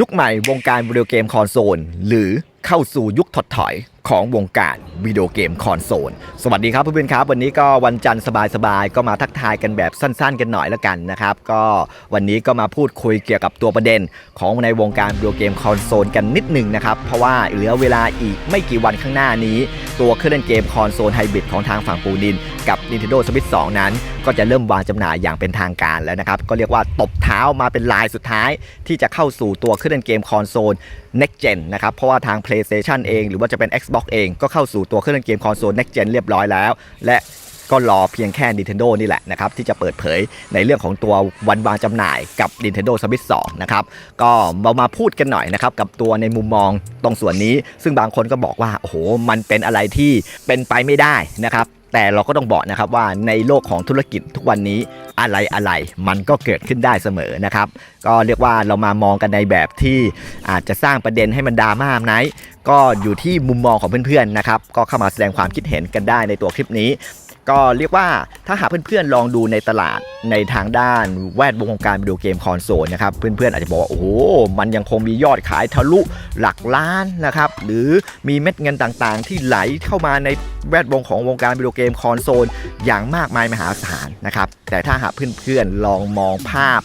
ยุคใหม่วงการวิดีโอเกมคอนโซล หรือ เข้าสู่ยุคถดถอยของวงการวิดีโอเกมคอนโซล สวัสดีครับเพื่อนๆครับ วันนี้ก็วันจันทร์สบายๆ ก็มาทักทายกันแบบสั้นๆ กันหน่อยละกันนะครับ ก็วันนี้ก็มาพูดคุยเกี่ยวกับตัวประเด็น ของในวงการวิดีโอเกมคอนโซลกันนิดหนึ่งนะครับ เพราะว่าเหลือเวลาอีกไม่กี่วันข้างหน้านี้ ตัวเครื่องเล่นเกมคอนโซลไฮบริดของทางฝั่งปูนิน กับ Nintendo Switch 2 นั้น ก็จะเริ่มวางจำหน่ายอย่างเป็นทางการแล้วนะครับก็เรียกว่าตบเท้ามาเป็นลายสุดท้าย ที่จะเข้าสู่ตัวเครื่องเล่นเกมคอนโซล Next Gen นะครับเพราะว่าทาง PlayStation เอง หรือว่าจะเป็น Xbox เอง ก็เข้าสู่ตัวเครื่องเล่นเกมคอนโซล Next Gen เรียบร้อยแล้ว และก็รอเพียงแค่ Nintendo นี่แหละนะครับ ที่จะเปิดเผยในเรื่องของตัววันวางจำหน่ายกับ Nintendo Switch 2 นะครับ ก็เรามาพูดกันหน่อยนะครับ กับตัวในมุมมองตรงส่วนนี้ ซึ่งบางคนก็บอกว่า โอ้โห มันเป็นอะไรที่เป็นไปไม่ได้นะครับ แต่เราก็ต้องบอกนะครับว่าในโลกของธุรกิจทุกวันนี้อะไรอะไรมันก็เกิดขึ้นได้เสมอนะครับ ก็เรียกว่าเรามามองกันในแบบที่อาจจะสร้างประเด็นให้มันดราม่าไหนก็อยู่ที่มุมมองของเพื่อนๆนะครับก็เข้ามาแสดงความคิดเห็นกันได้ในตัวคลิปนี้ ก็เรียกว่าถ้าหาเพื่อนๆลองดูในตลาดในทางด้านแวดวงการวิดีโอเกมคอนโซลนะครับเพื่อนๆอาจจะบอกว่าโอ้โหมันยังคงมียอดขายทะลุหลักล้านนะครับหรือมีเม็ดเงินต่างๆ ที่ไหลเข้ามาในแวดวงของวงการวิดีโอเกมคอนโซลอย่างมากมายมหาศาลนะครับแต่ถ้าหากเพื่อนๆลองมองภาพ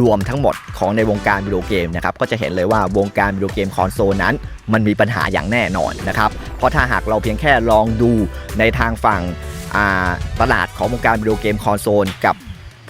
รวมทั้งหมดของในวงการวิดีโอเกมนะครับก็จะเห็นเลยว่าวงการวิดีโอเกมคอนโซลนั้น มันมีปัญหาอย่างแน่นอนนะครับเพราะถ้าหากเราเพียงแค่ลองดูในทางฝั่งตลาดของวงการวิดีโอเกมคอนโซลกับ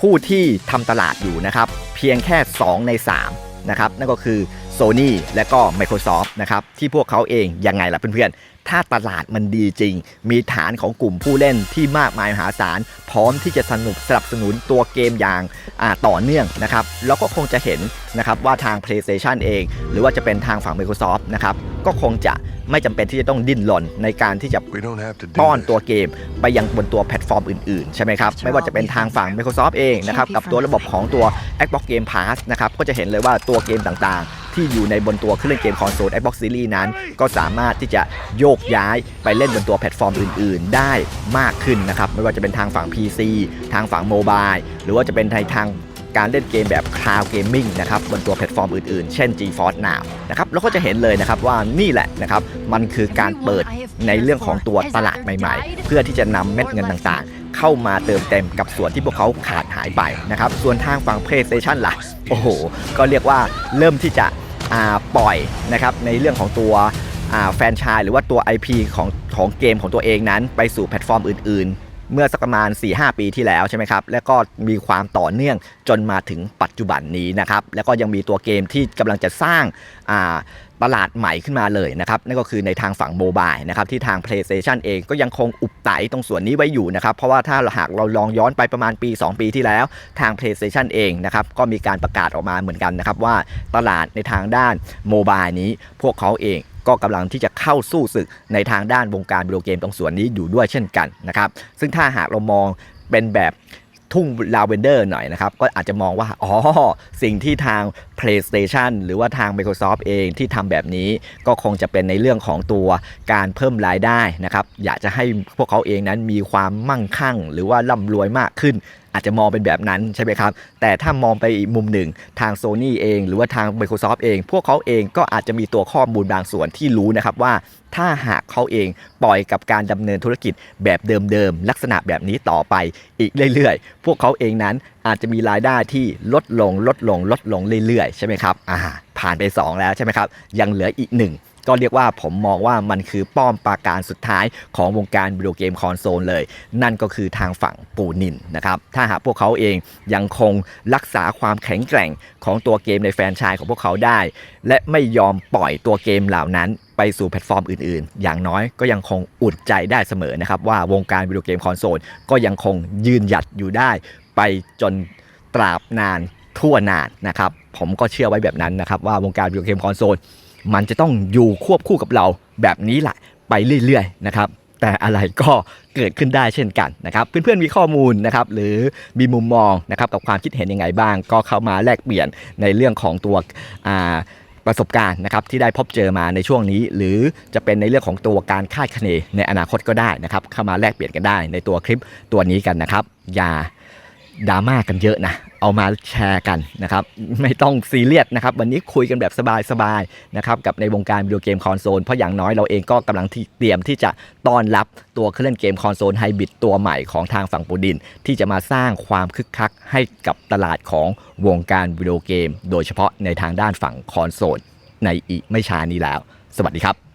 ผู้ที่ทำตลาดอยู่นะครับเพียงแค่ 2 ใน3นะครับนั่นก็คือ Sony และก็ Microsoft นะครับที่พวกเขาเองยังไงล่ะเพื่อนๆ ถ้าตลาดมันดีจริง มีฐานของกลุ่มผู้เล่นที่มากมายมหาศาล พร้อมที่จะสนุกสนับสนุนตัวเกมอย่างอ่าต่อเนื่องนะครับแล้วก็คงจะเห็นนะครับว่าทาง PlayStation เอง หรือว่าจะเป็นทางฝั่ง Microsoft นะครับก็คงจะไม่จำเป็นที่จะต้องดิ้นรนในการที่จะ We don't have to do ป้อน this. ตัวเกม ไปยังบนตัวแพลตฟอร์มอื่นๆ ใช่ไหมครับ ไม่ว่าจะเป็นทางฝั่ง Microsoft เองนะครับกับตัวระบบของตัว Xbox Game Pass นะครับก็จะเห็นเลยว่าตัวเกมต่างๆ ที่อยู่ในบนตัวเครื่องเล่นเกมคอนโซล Xbox Series นั้น ก็สามารถที่จะโยกย้ายไปเล่นบนตัวแพลตฟอร์มอื่น ๆ ได้มากขึ้นนะครับ ไม่ว่าจะเป็นทางฝั่ง PC ทางฝั่งโมบายหรือว่าจะเป็นในทางการเล่นเกมแบบ Cloud Gaming นะครับบนตัวแพลตฟอร์มอื่นๆ เช่น GeForce Now นะครับแล้วก็จะเห็นเลยนะครับว่านี่แหละนะครับมันคือการเปิดในเรื่องของตัวตลาดใหม่ๆ เพื่อที่จะนำเม็ดเงินต่างๆ เข้ามาเติมเต็มกับส่วนที่พวกเขาขาดหายไปนะครับส่วนทางฝั่ง PlayStation ล่ะโอ้โห ก็เรียกว่าเริ่มที่จะ ปล่อยนะครับในเรื่องของตัวแฟรนชายหรือว่าตัว IP ของของเกมของตัวเองนั้น ไปสู่แพลตฟอร์มอื่น ๆ เมื่อสักประมาณ 4-5 ปีที่แล้วใช่ไหมครับ แล้วก็มีความต่อเนื่องจนมาถึงปัจจุบันนี้นะครับ แล้วก็ยังมีตัวเกมที่กำลังจะสร้างอ่า ตลาดใหม่ขึ้นมาเลยนะครับนั่นก็คือในทางฝั่งโมบายนะครับที่ทาง PlayStation เองก็ยังคงอุบไตตรงส่วนนี้ไว้อยู่นะครับเพราะว่าถ้าหากเราลองย้อนไปประมาณปี 2 ปีที่แล้ว ทาง PlayStation เองนะครับก็มีการประกาศออกมาเหมือนกันนะครับว่าตลาดในทางด้านโมบายนี้พวกเขาเองก็กำลังที่จะเข้าสู้ศึกในทางด้านวงการวิดีโอเกมตรงส่วนนี้อยู่ด้วยเช่นกันนะครับซึ่งถ้าหากเรามองเป็นแบบทุ่งลาเวนเดอร์หน่อยนะครับก็อาจจะมองว่าอ๋อสิ่งที่ทาง PlayStation หรือว่าทาง Microsoft เองที่ทำแบบนี้ก็คงจะเป็นในเรื่องของตัวการเพิ่มรายได้นะครับ อยากจะให้พวกเขาเองนั้นมีความมั่งคั่ง หรือว่าร่ำรวยมากขึ้นอาจจะมองเป็นแบบนั้นใช่ไหมครับ แต่ถ้ามองไปอีกมุมหนึ่งทาง Sony เอง หรือว่าทาง Microsoft เอง พวกเขาเองก็อาจจะมีตัวข้อมูลบางส่วนที่รู้นะครับว่า ถ้าหากเขาเองปล่อยกับการดำเนินธุรกิจแบบเดิมๆ ลักษณะแบบนี้ต่อไปอีกเรื่อยๆ พวกเขาเองนั้นอาจจะมีรายได้ที่ลดลงลดลงลดลงเรื่อยๆใช่ไหมครับอ่าผ่านไป 2 แล้วใช่ไหมครับยังเหลืออีกหนึ่งก็เรียกว่าผมมองว่ามันคือป้อมปราการสุดท้ายของวงการวิดีโอเกมคอนโซลเลย นั่นก็คือทางฝั่งปูนินนะครับ ถ้าหากพวกเขาเองยังคงรักษาความแข็งแกร่งของตัวเกมในแฟรนไชายของพวกเขาได้ และไม่ยอมปล่อยตัวเกมเหล่านั้นไปสู่แพลตฟอร์มอื่นๆ อย่างน้อยก็ยังคงอุ่นใจได้เสมอนะครับ ว่าวงการวิดีโอเกมคอนโซลก็ยังคงยืนหยัดอยู่ได้ ไปจนตราบนาน ทั่วนานนะครับ ผมก็เชื่อไว้แบบนั้นนะครับ ว่าวงการวิดีโอเกมคอนโซลมันจะต้องอยู่ควบคู่กับเราแบบนี้แหละไปเรื่อยๆนะครับแต่อะไรก็เกิดขึ้นได้เช่นกันนะครับ เพื่อนๆมีข้อมูลนะครับหรือมีมุมมองนะครับกับความคิดเห็นยังไงบ้าง ก็เข้ามาแลกเปลี่ยนในเรื่องของตัวประสบการณ์นะครับที่ได้พบเจอมาในช่วงนี้ หรือจะเป็นในเรื่องของตัวการคาดคะเนในอนาคตก็ได้นะครับ เข้ามาแลกเปลี่ยนกันได้ในตัวคลิปตัวนี้กันนะครับ อย่า ดราม่ากันเยอะนะ เอามาแชร์กันนะครับ ไม่ต้องซีเรียสนะครับ วันนี้คุยกันแบบสบายๆนะครับ กับในวงการวิดีโอเกมคอนโซล เพราะอย่างน้อยเราเองก็กำลังที่เตรียมที่จะต้อนรับตัวเครื่องเล่นเกมคอนโซลไฮบริดตัวใหม่ของทางฝั่งปูดิน ที่จะมาสร้างความคึกคักให้กับตลาดของวงการวิดีโอเกม โดยเฉพาะในทางด้านฝั่งคอนโซลในอีกไม่ช้านี้แล้ว สวัสดีครับ